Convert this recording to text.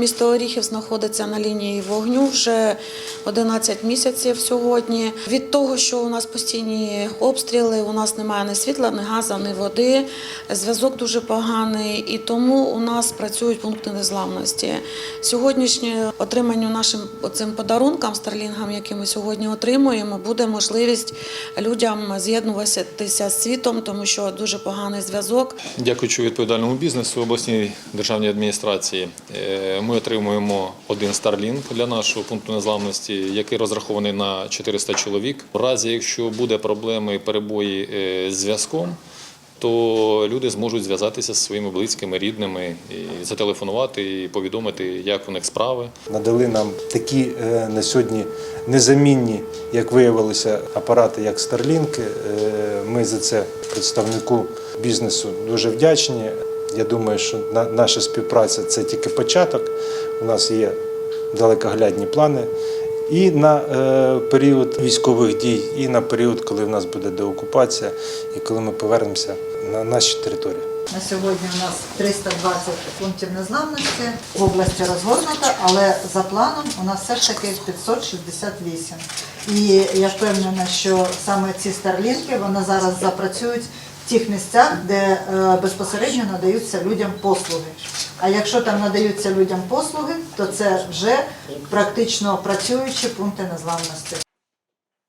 Місто Оріхів знаходиться на лінії вогню вже 11 місяців сьогодні. Від того, що у нас постійні обстріли, у нас немає ні світла, ні газу, ні води. Зв'язок дуже поганий, і тому у нас працюють пункти незламності. Сьогоднішнє отриманню нашим цим подарункам, старлінгам, які ми сьогодні отримуємо, буде можливість людям з'єднуватися з світом, тому що дуже поганий зв'язок. Дякуючи відповідальному бізнесу обласній державній адміністрації, е, ми отримуємо один Starlink для нашого пункту незламності, який розрахований на 400 чоловік. У разі, якщо буде проблеми перебої е, з зв'язком, то люди зможуть зв'язатися зі своїми близькими, рідними, і зателефонувати і повідомити, як у них справи. надали нам такі е, на сьогодні незамінні, як виявилося, апарати, як Starlink. Е, Ми за це представнику бізнесу дуже вдячні. Я думаю, що наша співпраця це тільки початок. У нас є далекоглядні плани і на е, період військових дій, і на період, коли в нас буде деокупація, і коли ми повернемося на наші території. На сьогодні у нас 320 пунктів незламності в області розгорнуто, але за планом у нас все ж таки 568. І я впевнена, що саме ці старлінки вони зараз запрацюють тих місцях, де е, безпосередньо надаються людям послуги. А якщо там надаються людям послуги, то це вже практично працюючі пункти незламності.